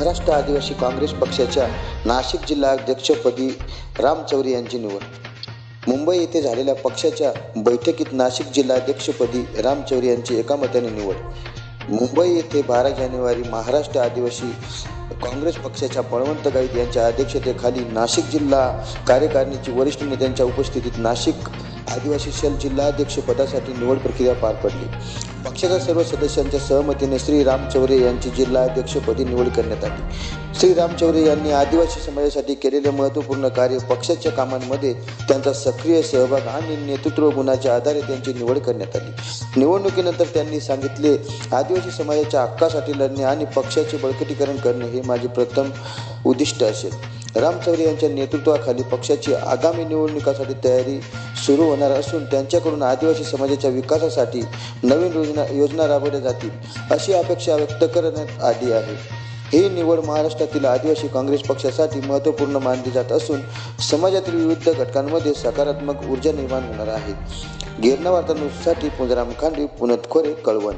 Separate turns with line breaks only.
महाराष्ट्र आदिवासी काँग्रेस पक्षाच्या नाशिक जिल्हा अध्यक्षपदी राम चौरे यांची निवड. मुंबई येथे झालेल्या पक्षाच्या बैठकीत नाशिक जिल्हाध्यक्षपदी राम चौरे यांची एकामताने निवड. मुंबई येथे बारा जानेवारी महाराष्ट्र आदिवासी काँग्रेस पक्षाच्या बळवंत गाईत यांच्या अध्यक्षतेखाली नाशिक जिल्हा कार्यकारिणीची वरिष्ठ नेत्यांच्या उपस्थितीत नाशिक आदिवासी सेल जिल्हाध्यक्षपदासाठी निवड प्रक्रिया पार पडली. पक्षाच्या सर्व सदस्यांच्या सहमतीने श्री राम चौरे यांची जिल्हाध्यक्षपदी निवड करण्यात आली. श्री राम चौरे यांनी आदिवासी समाजासाठी केलेले महत्त्वपूर्ण कार्य पक्षाच्या कामांमध्ये त्यांचा सक्रिय सहभाग आणि नेतृत्व गुणाच्या आधारे त्यांची निवड करण्यात आली. निवडणुकीनंतर त्यांनी सांगितले आदिवासी समाजाच्या हक्कासाठी लढणे आणि पक्षाचे बळकटीकरण करणे हे माझे प्रथम उद्दिष्ट असेल. राम चौरे यांच्या नेतृत्वाखाली पक्षाची आगामी निवडणुकासाठी तयारी सुरू होणार असून त्यांच्याकडून आदिवासी समाजाच्या विकासासाठी नवीन योजना योजना राबवल्या जातील अशी अपेक्षा व्यक्त करण्यात आली आहे. ही निवड महाराष्ट्रातील आदिवासी काँग्रेस पक्षासाठी महत्त्वपूर्ण मानली जात असून समाजातील विविध घटकांमध्ये सकारात्मक ऊर्जा निर्माण होणार आहे. गिरणा पुनराम खांडवी पुनत खोरे कळवण.